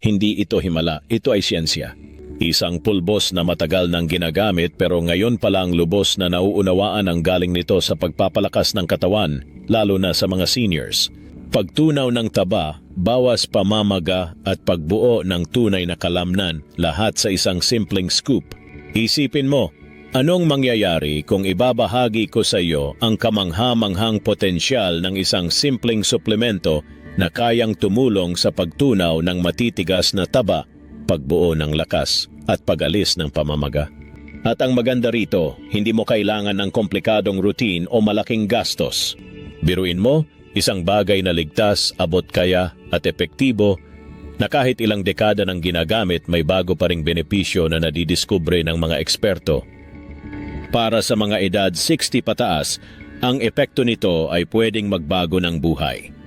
Hindi ito himala, ito ay siyensya. Isang pulbos na matagal nang ginagamit pero ngayon pa lang lubos na nauunawaan ang galing nito sa pagpapalakas ng katawan, lalo na sa mga seniors. Pagtunaw ng taba, bawas pamamaga at pagbuo ng tunay na kalamnan, lahat sa isang simpleng scoop. Isipin mo, anong mangyayari kung ibabahagi ko sa iyo ang kamangha-manghang potensyal ng isang simpleng suplemento na kayang tumulong sa pagtunaw ng matitigas na taba, pagbuo ng lakas at pag-alis ng pamamaga. At ang maganda rito, hindi mo kailangan ng komplikadong routine o malaking gastos. Biruin mo, isang bagay na ligtas, abot kaya at epektibo na kahit ilang dekada ng ginagamit may bago pa ring benepisyo na nadidiskubre ng mga eksperto. Para sa mga edad 60 pataas, ang epekto nito ay pwedeng magbago ng buhay.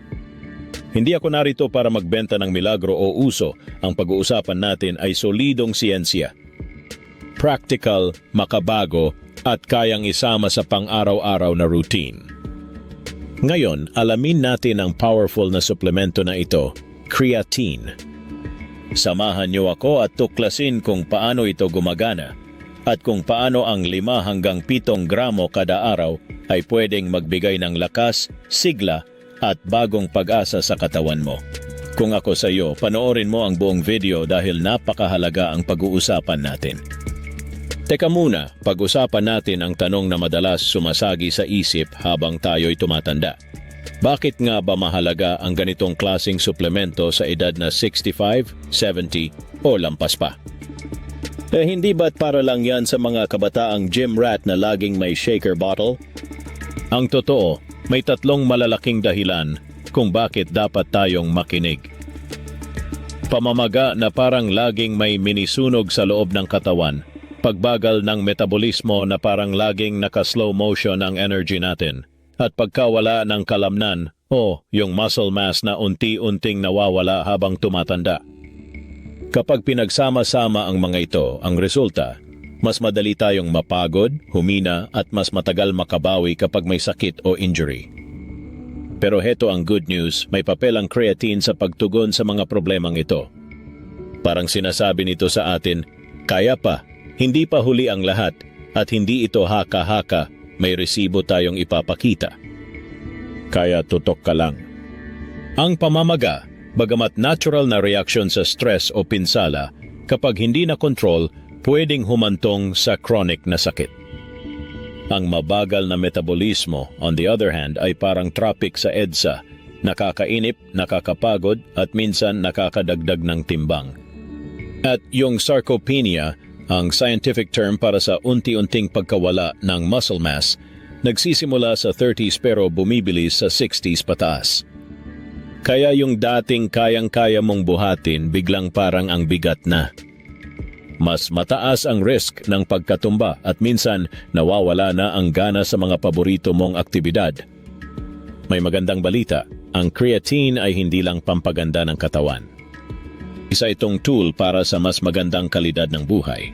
Hindi ako narito para magbenta ng milagro o uso. Ang pag-uusapan natin ay solidong siyensya. Practical, makabago, at kayang isama sa pang-araw-araw na routine. Ngayon, alamin natin ang powerful na suplemento na ito, creatine. Samahan niyo ako at tuklasin kung paano ito gumagana at kung paano ang 5 hanggang 7 gramo kada araw ay pwedeng magbigay ng lakas, sigla at bagong pag-asa sa katawan mo. Kung ako sa iyo, panoorin mo ang buong video dahil napakahalaga ang pag-uusapan natin. Teka muna, pag-usapan natin ang tanong na madalas sumasagi sa isip habang tayo'y tumatanda. Bakit nga ba mahalaga ang ganitong klasing suplemento sa edad na 65, 70 o lampas pa? Eh hindi ba't para lang yan sa mga kabataang gym rat na laging may shaker bottle? Ang totoo, may tatlong malalaking dahilan kung bakit dapat tayong makinig. Pamamaga na parang laging may minisunog sa loob ng katawan, pagbagal ng metabolismo na parang laging naka-slow motion ang energy natin, at pagkawala ng kalamnan o yung muscle mass na unti-unting nawawala habang tumatanda. Kapag pinagsama-sama ang mga ito, ang resulta, mas madali tayong mapagod, humina at mas matagal makabawi kapag may sakit o injury. Pero heto ang good news, may papel ang creatine sa pagtugon sa mga problemang ito. Parang sinasabi nito sa atin, kaya pa, hindi pa huli ang lahat at hindi ito haka-haka, may resibo tayong ipapakita. Kaya tutok ka lang. Ang pamamaga, bagamat natural na reaksyon sa stress o pinsala, kapag hindi na control, pwedeng humantong sa chronic na sakit. Ang mabagal na metabolismo, on the other hand, ay parang traffic sa EDSA, nakakainip, nakakapagod at minsan nakakadagdag ng timbang. At yung sarcopenia, ang scientific term para sa unti-unting pagkawala ng muscle mass, nagsisimula sa 30s pero bumibilis sa 60s pataas. Kaya yung dating kayang-kaya mong buhatin biglang parang ang bigat na. Mas mataas ang risk ng pagkatumba at minsan nawawala na ang gana sa mga paborito mong aktibidad. May magandang balita, ang creatine ay hindi lang pampaganda ng katawan. Isa itong tool para sa mas magandang kalidad ng buhay.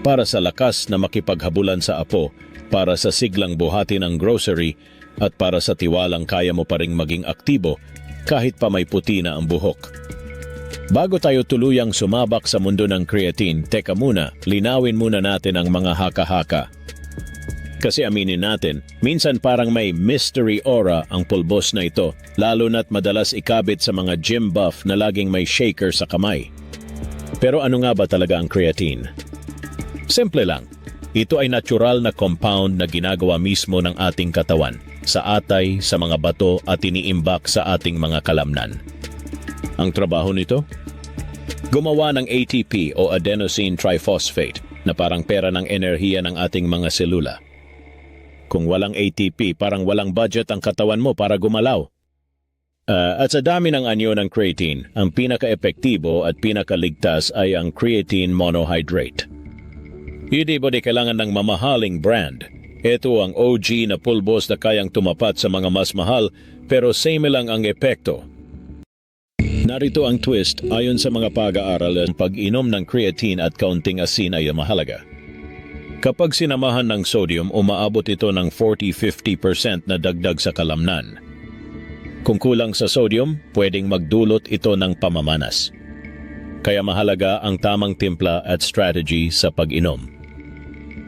Para sa lakas na makipaghabulan sa apo, para sa siglang buhati ng grocery, at para sa tiwalang kaya mo pa ring maging aktibo kahit pa may puti na ang buhok. Bago tayo tuluyang sumabak sa mundo ng creatine, teka muna, linawin muna natin ang mga haka-haka. Kasi aminin natin, minsan parang may mystery aura ang pulbos na ito, lalo na't madalas ikabit sa mga gym buff na laging may shaker sa kamay. Pero ano nga ba talaga ang creatine? Simple lang. Ito ay natural na compound na ginagawa mismo ng ating katawan sa atay, sa mga bato at iniimbak sa ating mga kalamnan. Ang trabaho nito? Gumawa ng ATP o adenosine triphosphate na parang pera ng enerhiya ng ating mga selula. Kung walang ATP, parang walang budget ang katawan mo para gumalaw. Ah, at sa dami ng anyo ng creatine, ang pinaka-epektibo at pinakaligtas ay ang creatine monohydrate. Hindi ba di kailangan ng mamahaling brand? Ito ang OG na pulbos na kayang tumapat sa mga mas mahal pero same lang ang epekto. Narito ang twist ayon sa mga pag-aaral ang pag-inom ng creatine at kaunting asin ay mahalaga. Kapag sinamahan ng sodium, umaabot ito ng 40-50% na dagdag sa kalamnan. Kung kulang sa sodium, pwedeng magdulot ito ng pamamanas. Kaya mahalaga ang tamang timpla at strategy sa pag-inom.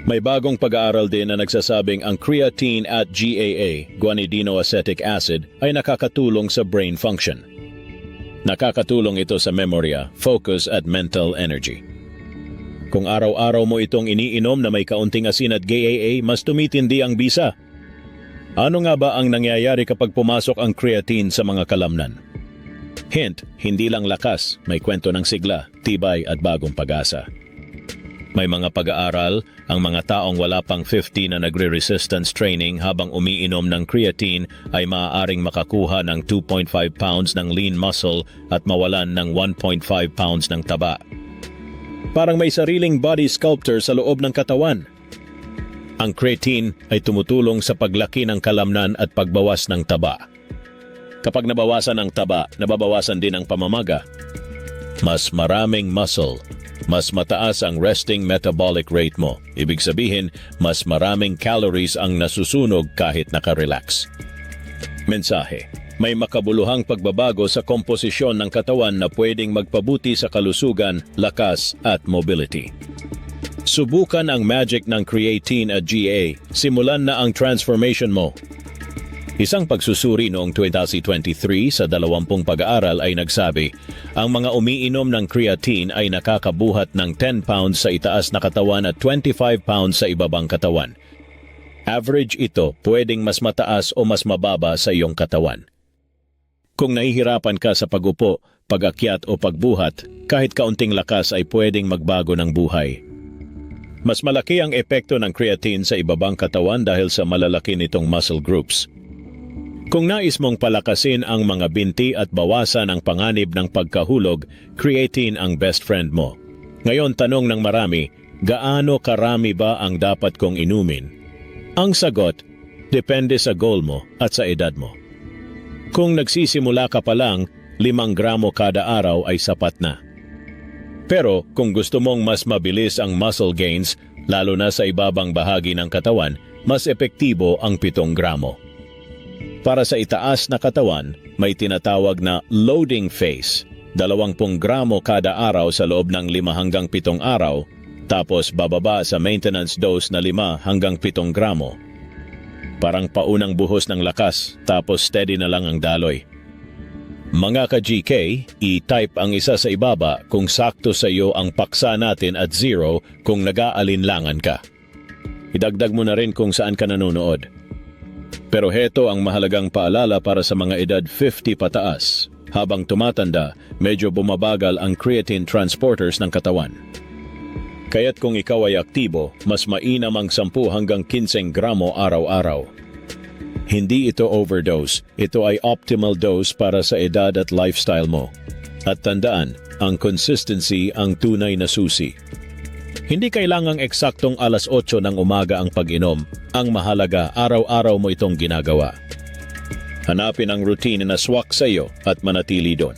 May bagong pag-aaral din na nagsasabing ang creatine at GAA, guanidinoacetic acid, ay nakakatulong sa brain function. Nakakatulong ito sa memorya, focus at mental energy. Kung araw-araw mo itong iniinom na may kaunting asin at GAA, mas tumitindi ang bisa. Ano nga ba ang nangyayari kapag pumasok ang creatine sa mga kalamnan? Hint, hindi lang lakas, may kwento ng sigla, tibay at bagong pag-asa. May mga pag-aaral, ang mga taong wala pang 50 na nagre-resistance training habang umiinom ng creatine ay maaaring makakuha ng 2.5 pounds ng lean muscle at mawalan ng 1.5 pounds ng taba. Parang may sariling body sculptor sa loob ng katawan. Ang creatine ay tumutulong sa paglaki ng kalamnan at pagbawas ng taba. Kapag nabawasan ang taba, nababawasan din ang pamamaga. Mas maraming muscle, mas mataas ang resting metabolic rate mo. Ibig sabihin, mas maraming calories ang nasusunog kahit nakarelax. Mensahe, may makabuluhang pagbabago sa komposisyon ng katawan na pwedeng magpabuti sa kalusugan, lakas at mobility. Subukan ang magic ng creatine at GA. Simulan na ang transformation mo. Isang pagsusuri noong 2023 sa dalawampung pag-aaral ay nagsabi, ang mga umiinom ng creatine ay nakakabuhat ng 10 pounds sa itaas na katawan at 25 pounds sa ibabang katawan. Average ito pwedeng mas mataas o mas mababa sa iyong katawan. Kung nahihirapan ka sa pagupo, pag-akyat o pagbuhat, kahit kaunting lakas ay pwedeng magbago ng buhay. Mas malaki ang epekto ng creatine sa ibabang katawan dahil sa malalaki nitong muscle groups. Kung nais mong palakasin ang mga binti at bawasan ang panganib ng pagkahulog, creatine ang best friend mo. Ngayon tanong ng marami, gaano karami ba ang dapat kong inumin? Ang sagot, depende sa goal mo at sa edad mo. Kung nagsisimula ka pa lang, limang gramo kada araw ay sapat na. Pero kung gusto mong mas mabilis ang muscle gains, lalo na sa ibabang bahagi ng katawan, mas epektibo ang 7 gramo. Para sa itaas na katawan, may tinatawag na loading phase, 20 gramo kada araw sa loob ng 5 hanggang 7 araw, tapos bababa sa maintenance dose na 5 hanggang 7 gramo. Parang paunang buhos ng lakas, tapos steady na lang ang daloy. Mga ka-GK, i-type ang isa sa ibaba kung sakto sa iyo ang paksa natin at zero kung nag-aalinlangan ka. Idagdag mo na rin kung saan ka nanonood. Pero heto ang mahalagang paalala para sa mga edad 50 pataas. Habang tumatanda, medyo bumabagal ang creatine transporters ng katawan. Kaya't kung ikaw ay aktibo, mas mainam ang 10 hanggang 15 gramo araw-araw. Hindi ito overdose, ito ay optimal dose para sa edad at lifestyle mo. At tandaan, ang consistency ang tunay na susi. Hindi kailangang eksaktong alas 8 ng umaga ang pag-inom. Ang mahalaga, araw-araw mo itong ginagawa. Hanapin ang routine na swak sa iyo at manatili doon.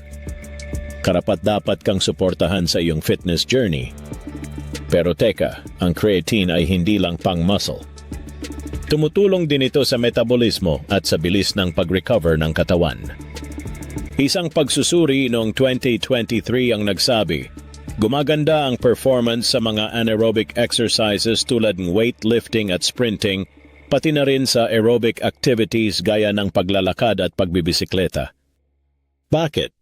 Karapat dapat kang suportahan sa iyong fitness journey. Pero teka, ang creatine ay hindi lang pang muscle. Tumutulong din ito sa metabolismo at sa bilis ng pag-recover ng katawan. Isang pagsusuri noong 2023 ang nagsabi, gumaganda ang performance sa mga anaerobic exercises tulad ng weightlifting at sprinting, pati na rin sa aerobic activities gaya ng paglalakad at pagbibisikleta. Bakit?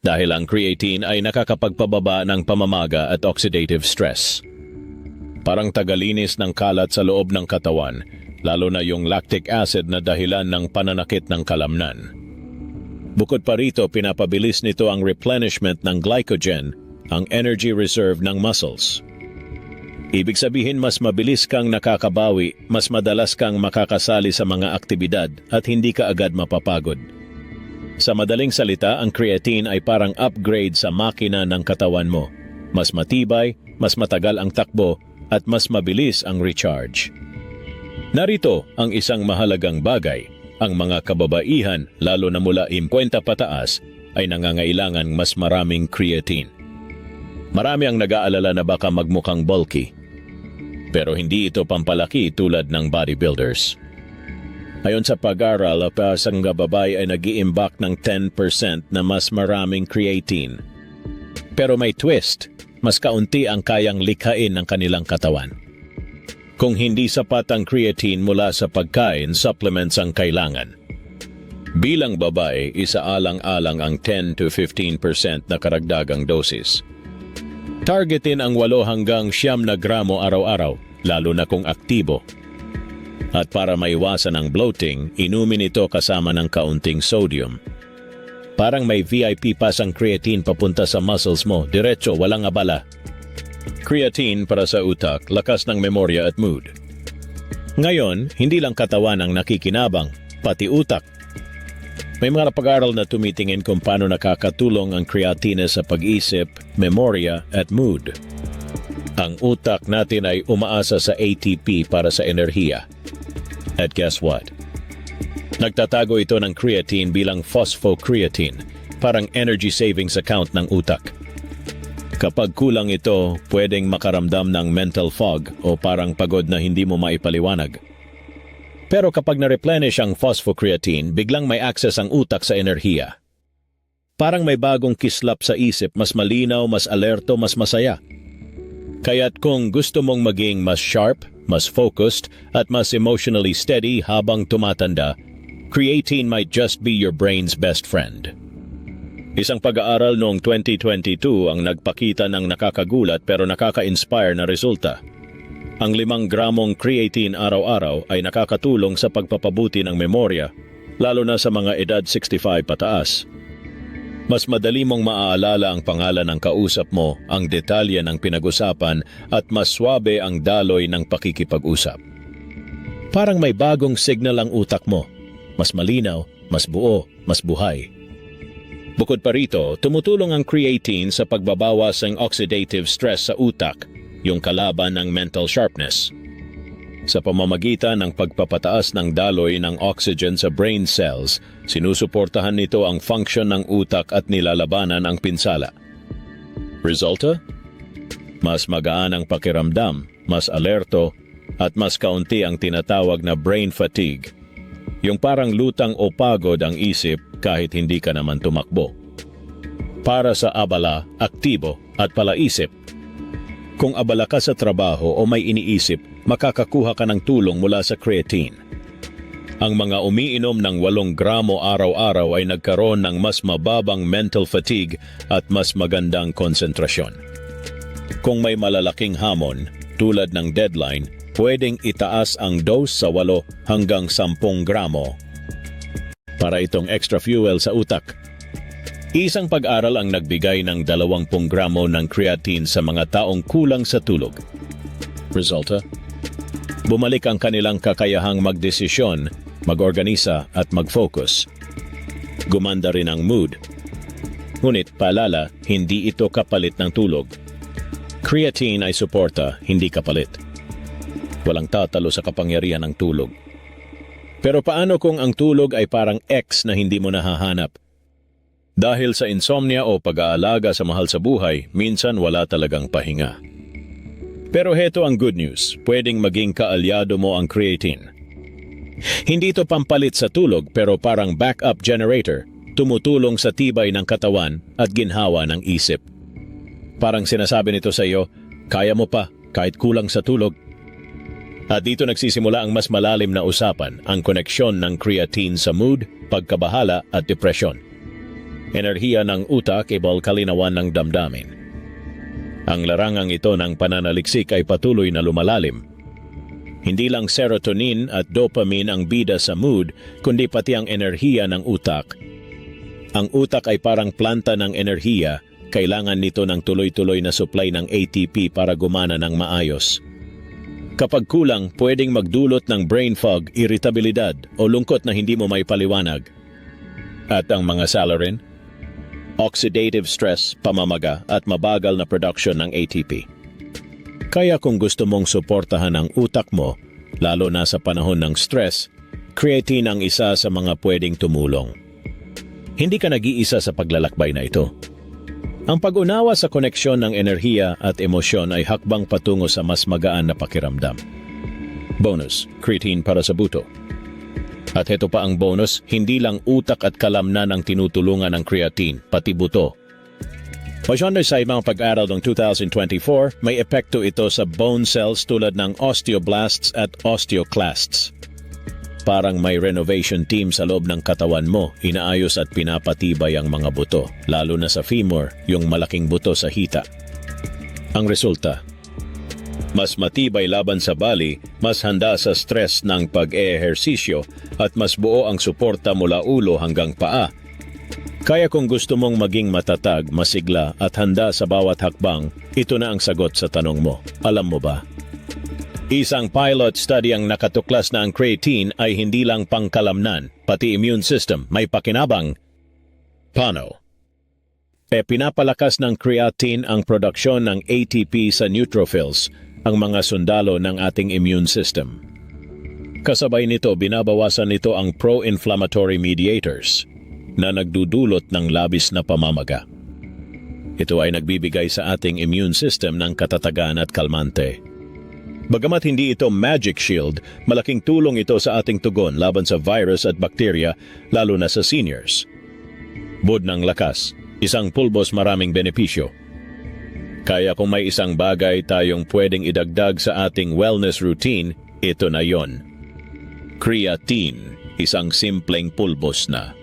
Dahil ang creatine ay nakakapagpababa ng pamamaga at oxidative stress. Parang tagalinis ng kalat sa loob ng katawan, lalo na yung lactic acid na dahilan ng pananakit ng kalamnan. Bukod pa rito, pinapabilis nito ang replenishment ng glycogen, ang energy reserve ng muscles. Ibig sabihin mas mabilis kang nakakabawi, mas madalas kang makakasali sa mga aktibidad at hindi ka agad mapapagod. Sa madaling salita, ang creatine ay parang upgrade sa makina ng katawan mo. Mas matibay, mas matagal ang takbo, at mas mabilis ang recharge. Narito ang isang mahalagang bagay. Ang mga kababaihan, lalo na mula 50 pataas, ay nangangailangan mas maraming creatine. Marami ang nag-aalala na baka magmukhang bulky. Pero hindi ito pampalaki tulad ng bodybuilders. Ayon sa pag-aral, ang isang babae ay nag iimbak ng 10% na mas maraming creatine. Pero may twist, mas kaunti ang kayang likhain ng kanilang katawan. Kung hindi sapat ang creatine mula sa pagkain, supplements ang kailangan. Bilang babae, isaalang-alang ang 10 to 15% na karagdagang dosis. Targetin ang 8 hanggang 9 na gramo araw-araw, lalo na kung aktibo. At para maiwasan ang bloating, inumin ito kasama ng kaunting sodium. Parang may VIP pass ang creatine papunta sa muscles mo, diretso, walang abala. Creatine para sa utak, lakas ng memorya at mood. Ngayon, hindi lang katawan ang nakikinabang, pati utak. May mga pag-aral na tumitingin kung paano nakakatulong ang creatine sa pag-isip, memorya at mood. Ang utak natin ay umaasa sa ATP para sa enerhiya. At guess what? Nagtatago ito ng creatine bilang phosphocreatine, parang energy savings account ng utak. Kapag kulang ito, pwedeng makaramdam ng mental fog o parang pagod na hindi mo maipaliwanag. Pero kapag na-replenish ang phosphocreatine, biglang may access ang utak sa enerhiya. Parang may bagong kislap sa isip, mas malinaw, mas alerto, mas masaya. Kaya't kung gusto mong maging mas sharp, mas focused, at mas emotionally steady habang tumatanda, creatine might just be your brain's best friend. Isang pag-aaral noong 2022 ang nagpakita ng nakakagulat pero nakaka-inspire na resulta. Ang limang gramong creatine araw-araw ay nakakatulong sa pagpapabuti ng memorya, lalo na sa mga edad 65 pataas. Mas madali mong maaalala ang pangalan ng kausap mo, ang detalye ng pinag-usapan at mas swabe ang daloy ng pakikipag-usap. Parang may bagong signal ang utak mo. Mas malinaw, mas buo, mas buhay. Bukod pa rito, tumutulong ang creatine sa pagbabawas ng oxidative stress sa utak, yung kalaban ng mental sharpness. Sa pamamagitan ng pagpapataas ng daloy ng oxygen sa brain cells, sinusuportahan nito ang function ng utak at nilalabanan ang pinsala. Resulta? Mas magaan ang pakiramdam, mas alerto, at mas kaunti ang tinatawag na brain fatigue. Yung parang lutang o pagod ang isip kahit hindi ka naman tumakbo. Para sa abala, aktibo at palaisip, kung abala ka sa trabaho o may iniisip, makakakuha ka ng tulong mula sa creatine. Ang mga umiinom ng 8 gramo araw-araw ay nagkaroon ng mas mababang mental fatigue at mas magandang konsentrasyon. Kung may malalaking hamon, tulad ng deadline, pwedeng itaas ang dose sa 8 hanggang 10 gramo para itong extra fuel sa utak. Isang pag-aral ang nagbigay ng 20 gramo ng creatine sa mga taong kulang sa tulog. Resulta? Bumalik ang kanilang kakayahang magdesisyon, mag-organisa at mag-focus. Gumanda rin ang mood. Ngunit paalala, hindi ito kapalit ng tulog. Creatine ay suporta, hindi kapalit. Walang tatalo sa kapangyarihan ng tulog. Pero paano kung ang tulog ay parang X na hindi mo nahahanap? Dahil sa insomnia o pag-aalaga sa mahal sa buhay, minsan wala talagang pahinga. Pero heto ang good news, pwedeng maging kaalyado mo ang creatine. Hindi ito pampalit sa tulog pero parang backup generator, tumutulong sa tibay ng katawan at ginhawa ng isip. Parang sinasabi nito sa iyo, kaya mo pa kahit kulang sa tulog. At dito nagsisimula ang mas malalim na usapan, ang koneksyon ng creatine sa mood, pagkabahala at depresyon enerhiya ng utak ibal kalinawan ng damdamin. Ang larangang ito ng pananaliksik ay patuloy na lumalalim. Hindi lang serotonin at dopamine ang bida sa mood, kundi pati ang enerhiya ng utak. Ang utak ay parang planta ng enerhiya, kailangan nito ng tuloy-tuloy na supply ng ATP para gumana ng maayos. Kapag kulang, pwedeng magdulot ng brain fog, irritabilidad o lungkot na hindi mo may paliwanag. At ang mga salarin, oxidative stress, pamamaga at mabagal na production ng ATP. Kaya kung gusto mong suportahan ang utak mo, lalo na sa panahon ng stress, creatine ang isa sa mga pwedeng tumulong. Hindi ka nag-iisa sa paglalakbay na ito. Ang pag-unawa sa koneksyon ng enerhiya at emosyon ay hakbang patungo sa mas magaan na pakiramdam. Bonus, creatine para sa buto. At heto pa ang bonus, hindi lang utak at kalamnan ang tinutulungan ng creatine, pati buto. Masyonder sa mga pag-aaral ng 2024, may epekto ito sa bone cells tulad ng osteoblasts at osteoclasts. Parang may renovation team sa loob ng katawan mo, inaayos at pinapatibay ang mga buto, lalo na sa femur, yung malaking buto sa hita. Ang resulta, mas matibay laban sa bali, mas handa sa stress ng pag-ehersisyo at mas buo ang suporta mula ulo hanggang paa. Kaya kung gusto mong maging matatag, masigla at handa sa bawat hakbang, ito na ang sagot sa tanong mo. Alam mo ba? Isang pilot study ang nakatuklas na ang creatine ay hindi lang pangkalamnan, pati immune system may pakinabang. Paano? E pinapalakas ng creatine ang produksyon ng ATP sa neutrophils, ang mga sundalo ng ating immune system. Kasabay nito, binabawasan nito ang pro-inflammatory mediators na nagdudulot ng labis na pamamaga. Ito ay nagbibigay sa ating immune system ng katatagan at kalmante. Bagamat hindi ito magic shield, malaking tulong ito sa ating tugon laban sa virus at bakterya, lalo na sa seniors. Bud ng lakas, isang pulbos maraming benepisyo. Kaya kung may isang bagay tayong pwedeng idagdag sa ating wellness routine, ito na yon. Creatine, isang simpleng pulbos na.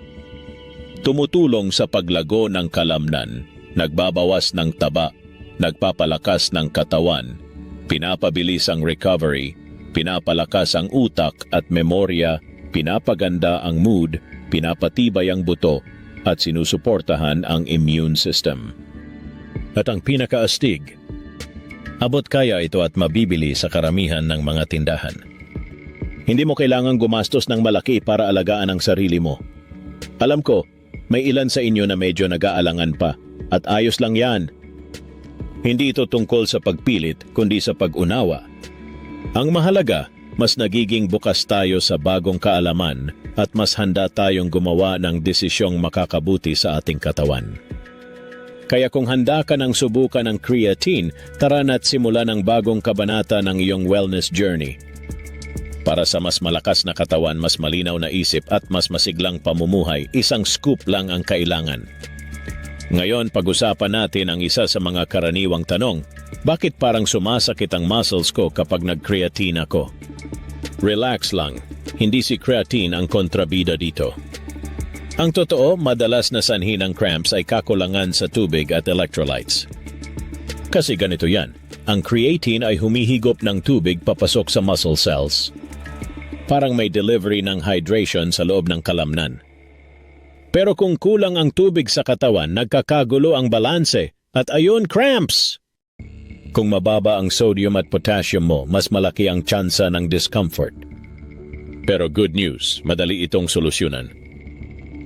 Tumutulong sa paglago ng kalamnan, nagbabawas ng taba, nagpapalakas ng katawan, pinapabilis ang recovery, pinapalakas ang utak at memorya, pinapaganda ang mood, pinapatibay ang buto, at sinusuportahan ang immune system. At ang pinakaastig, abot kaya ito at mabibili sa karamihan ng mga tindahan. Hindi mo kailangang gumastos ng malaki para alagaan ang sarili mo. Alam ko, may ilan sa inyo na medyo nag-aalangan pa at ayos lang yan. Hindi ito tungkol sa pagpilit kundi sa pag-unawa. Ang mahalaga, mas nagiging bukas tayo sa bagong kaalaman at mas handa tayong gumawa ng desisyong makakabuti sa ating katawan. Kaya kung handa ka ng subukan ng creatine, tara na't simulan ang bagong kabanata ng iyong wellness journey. Para sa mas malakas na katawan, mas malinaw na isip at mas masiglang pamumuhay, isang scoop lang ang kailangan. Ngayon, pag-usapan natin ang isa sa mga karaniwang tanong, bakit parang sumasakit ang muscles ko kapag nag-creatine ako? Relax lang, hindi si creatine ang kontrabida dito. Ang totoo, madalas na sanhi ng cramps ay kakulangan sa tubig at electrolytes. Kasi ganito yan, ang creatine ay humihigop ng tubig papasok sa muscle cells. Parang may delivery ng hydration sa loob ng kalamnan. Pero kung kulang ang tubig sa katawan, nagkakagulo ang balanse at ayun cramps! Kung mababa ang sodium at potassium mo, mas malaki ang tsansa ng discomfort. Pero good news, madali itong solusyonan.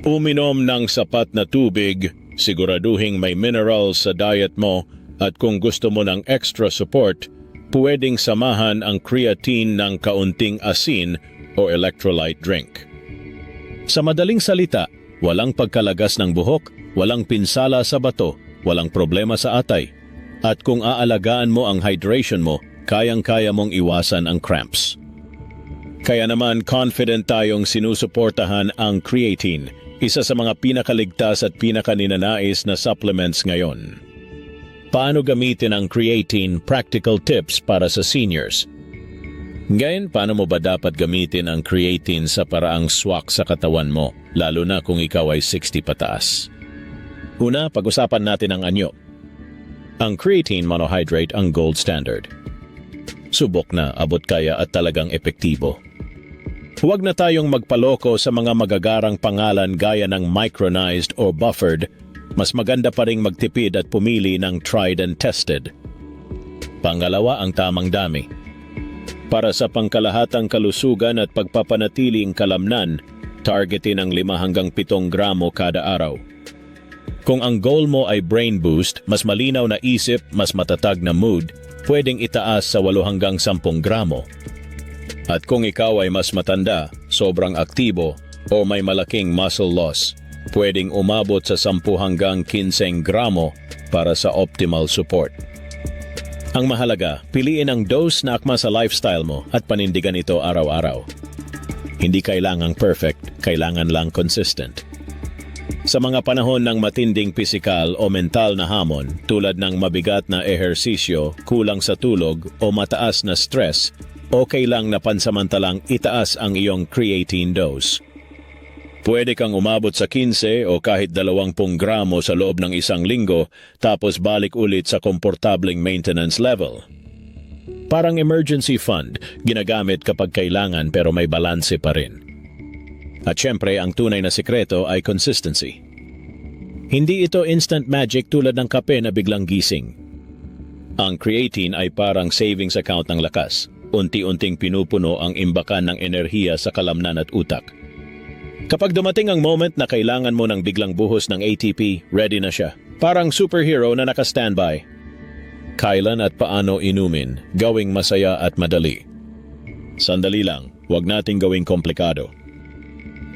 Uminom ng sapat na tubig, siguraduhing may minerals sa diet mo at kung gusto mo ng extra support, pwedeng samahan ang creatine ng kaunting asin o electrolyte drink. Sa madaling salita, walang pagkalagas ng buhok, walang pinsala sa bato, walang problema sa atay. At kung aalagaan mo ang hydration mo, kayang-kaya mong iwasan ang cramps. Kaya naman confident tayong sinusuportahan ang creatine, isa sa mga pinakaligtas at pinakaninanais na supplements ngayon. Paano gamitin ang creatine practical tips para sa seniors? Ngayon, paano mo ba dapat gamitin ang creatine sa paraang swak sa katawan mo, lalo na kung ikaw ay 60 pataas? Una, pag-usapan natin ang anyo. Ang creatine monohydrate ang gold standard. Subok na, abot kaya at talagang epektibo. Huwag na tayong magpaloko sa mga magagarang pangalan gaya ng micronized or buffered. Mas maganda pa ring magtipid at pumili ng tried and tested. Pangalawa ang tamang dami. Para sa pangkalahatang kalusugan at pagpapanatiling kalamnan, targetin ang 5 hanggang 7 gramo kada araw. Kung ang goal mo ay brain boost, mas malinaw na isip, mas matatag na mood, pwedeng itaas sa 8 hanggang 10 gramo. At kung ikaw ay mas matanda, sobrang aktibo, o may malaking muscle loss, pwedeng umabot sa 10 hanggang 15 gramo para sa optimal support. Ang mahalaga, piliin ang dose na akma sa lifestyle mo at panindigan ito araw-araw. Hindi kailangang perfect, kailangan lang consistent. Sa mga panahon ng matinding pisikal o mental na hamon tulad ng mabigat na ehersisyo, kulang sa tulog o mataas na stress, okay lang na pansamantalang itaas ang iyong creatine dose. Pwede kang umabot sa 15 o kahit 20 gramo sa loob ng isang linggo tapos balik ulit sa komportableng maintenance level. Parang emergency fund, ginagamit kapag kailangan pero may balanse pa rin. At syempre, ang tunay na sikreto ay consistency. Hindi ito instant magic tulad ng kape na biglang gising. Ang creatine ay parang savings account ng lakas. Unti-unting pinupuno ang imbakan ng enerhiya sa kalamnan at utak. Kapag dumating ang moment na kailangan mo ng biglang buhos ng ATP, ready na siya. Parang superhero na naka-standby. Kailan at paano inumin, gawing masaya at madali. Sandali lang, huwag nating gawing komplikado.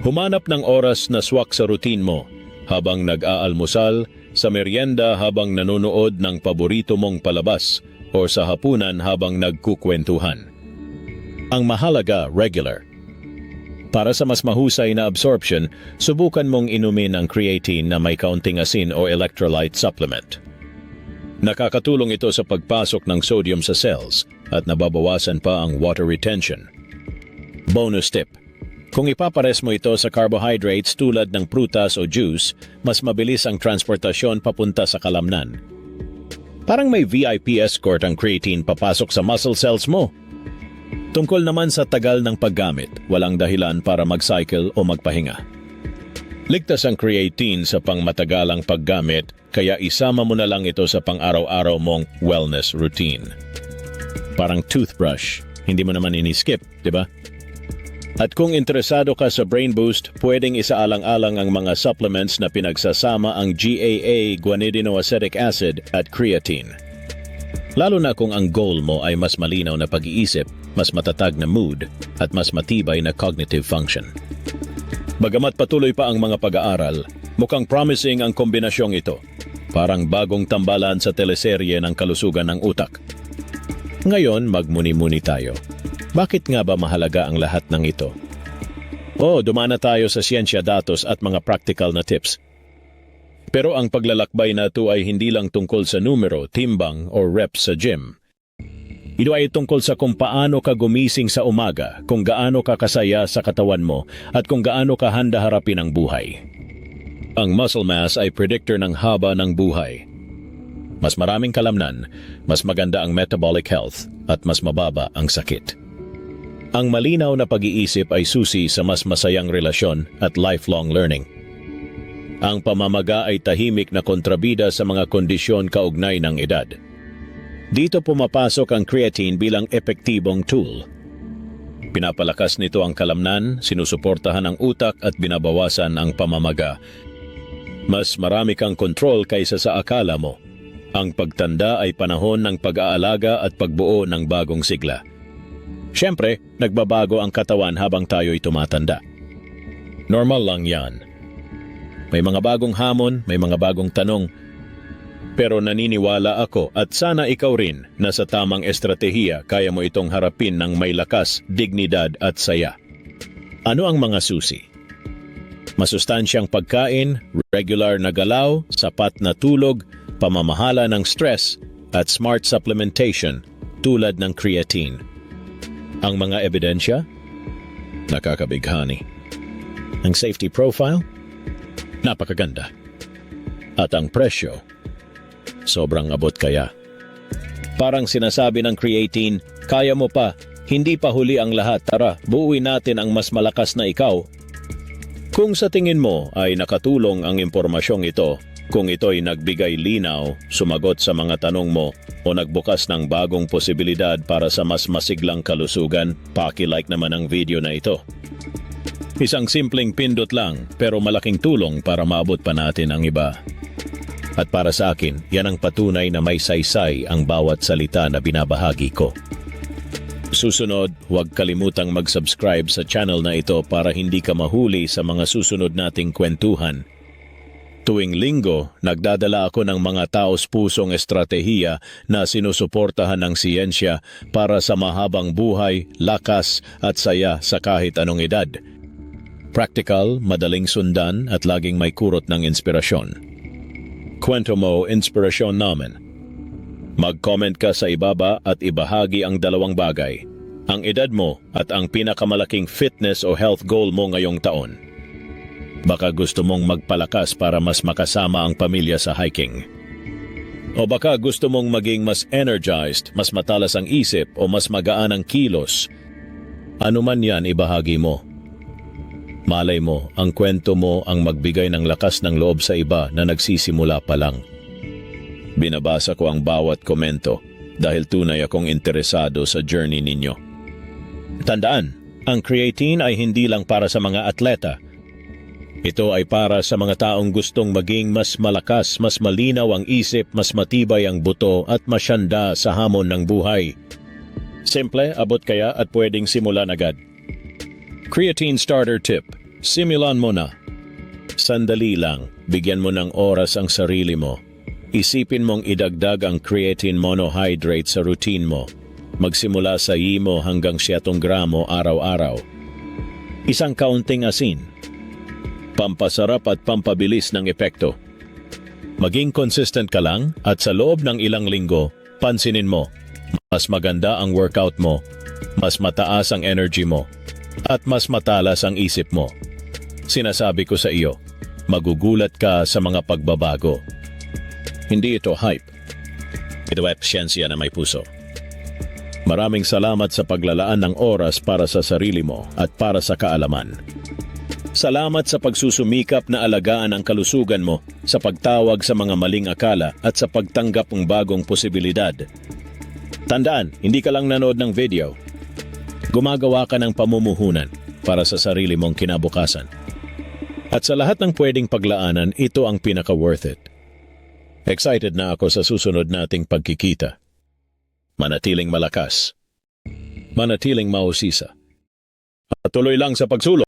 Humanap ng oras na swak sa routine mo habang nag-aalmusal, sa merienda habang nanonood ng paborito mong palabas o sa hapunan habang nagkukwentuhan. Ang mahalaga, regular. Para sa mas mahusay na absorption, subukan mong inumin ang creatine na may kaunting asin o electrolyte supplement. Nakakatulong ito sa pagpasok ng sodium sa cells at nababawasan pa ang water retention. Bonus tip. Kung ipapares mo ito sa carbohydrates tulad ng prutas o juice, mas mabilis ang transportasyon papunta sa kalamnan. Parang may VIP escort ang creatine papasok sa muscle cells mo. Tungkol naman sa tagal ng paggamit, walang dahilan para mag-cycle o magpahinga. Ligtas ang creatine sa pangmatagalang paggamit, kaya isama mo na lang ito sa pang-araw-araw mong wellness routine. Parang toothbrush, hindi mo naman ini-skip, di ba? At kung interesado ka sa Brain Boost, pwedeng isaalang-alang ang mga supplements na pinagsasama ang GAA, guanidinoacetic acid at creatine. Lalo na kung ang goal mo ay mas malinaw na pag-iisip, mas matatag na mood, at mas matibay na cognitive function. Bagamat patuloy pa ang mga pag-aaral, mukhang promising ang kombinasyong ito. Parang bagong tambalan sa teleserye ng kalusugan ng utak. Ngayon, magmuni-muni tayo. Bakit nga ba mahalaga ang lahat ng ito? Oh, dumana tayo sa siyensya datos at mga practical na tips. Pero ang paglalakbay na ito ay hindi lang tungkol sa numero, timbang o reps sa gym. Ito ay tungkol sa kung paano ka gumising sa umaga, kung gaano ka kasaya sa katawan mo, at kung gaano ka handa harapin ang buhay. Ang muscle mass ay predictor ng haba ng buhay. Mas maraming kalamnan, mas maganda ang metabolic health, at mas mababa ang sakit. Ang malinaw na pag-iisip ay susi sa mas masayang relasyon at lifelong learning. Ang pamamaga ay tahimik na kontrabida sa mga kondisyon kaugnay ng edad. Dito pumapasok ang creatine bilang epektibong tool. Pinapalakas nito ang kalamnan, sinusuportahan ang utak at binabawasan ang pamamaga. Mas marami kang kontrol kaysa sa akala mo. Ang pagtanda ay panahon ng pag-aalaga at pagbuo ng bagong sigla. Siyempre, nagbabago ang katawan habang tayo'y tumatanda. Normal lang yan. May mga bagong hamon, may mga bagong tanong. Pero naniniwala ako at sana ikaw rin na sa tamang estratehiya kaya mo itong harapin ng may lakas, dignidad at saya. Ano ang mga susi? Masustansyang pagkain, regular na galaw, sapat na tulog, pamamahala ng stress, at smart supplementation tulad ng creatine. Ang mga ebidensya? Nakakabighani. Ang safety profile? Napakaganda. At ang presyo, sobrang abot kaya. Parang sinasabi ng creatine, kaya mo pa, hindi pa huli ang lahat, tara, buuin natin ang mas malakas na ikaw. Kung sa tingin mo ay nakatulong ang impormasyong ito, kung ito'y nagbigay linaw, sumagot sa mga tanong mo, o nagbukas ng bagong posibilidad para sa mas masiglang kalusugan, paki-like naman ang video na ito. Isang simpleng pindot lang pero malaking tulong para maabot pa natin ang iba. At para sa akin, yan ang patunay na may saysay ang bawat salita na binabahagi ko. Susunod, huwag kalimutang mag-subscribe sa channel na ito para hindi ka mahuli sa mga susunod nating kwentuhan. Tuwing linggo, nagdadala ako ng mga taos pusong estratehiya na sinusuportahan ng siyensya para sa mahabang buhay, lakas at saya sa kahit anong edad. Practical, madaling sundan at laging may kurot ng inspirasyon. Kwento mo, inspirasyon namin. Mag-comment ka sa ibaba at ibahagi ang dalawang bagay. Ang edad mo at ang pinakamalaking fitness o health goal mo ngayong taon. Baka gusto mong magpalakas para mas makasama ang pamilya sa hiking. O baka gusto mong maging mas energized, mas matalas ang isip o mas magaan ang kilos. Ano man yan ibahagi mo. Malay mo, ang kwento mo ang magbigay ng lakas ng loob sa iba na nagsisimula pa lang. Binabasa ko ang bawat komento dahil tunay akong interesado sa journey ninyo. Tandaan, ang creatine ay hindi lang para sa mga atleta. Ito ay para sa mga taong gustong maging mas malakas, mas malinaw ang isip, mas matibay ang buto at masyanda sa hamon ng buhay. Simple, abot kaya at pwedeng simulan agad. Creatine Starter Tip. Simulan mo na. Sandali lang, bigyan mo ng oras ang sarili mo. Isipin mong idagdag ang creatine monohydrate sa routine mo. Magsimula sa imo hanggang 7 gramo araw-araw. Isang kaunting asin. Pampasarap at pampabilis ng epekto. Maging consistent ka lang at sa loob ng ilang linggo, pansinin mo, mas maganda ang workout mo, mas mataas ang energy mo, at mas matalas ang isip mo. Sinasabi ko sa iyo, magugulat ka sa mga pagbabago. Hindi ito hype. Ito ay siyensya na may puso. Maraming salamat sa paglalaan ng oras para sa sarili mo at para sa kaalaman. Salamat sa pagsusumikap na alagaan ang kalusugan mo sa pagtawag sa mga maling akala at sa pagtanggap ng bagong posibilidad. Tandaan, hindi ka lang nanood ng video. Gumagawa ka ng pamumuhunan para sa sarili mong kinabukasan. At sa lahat ng pwedeng paglaanan, ito ang pinaka-worth it. Excited na ako sa susunod nating pagkikita. Manatiling malakas. Manatiling mausisa. At tuloy lang sa pagsulong.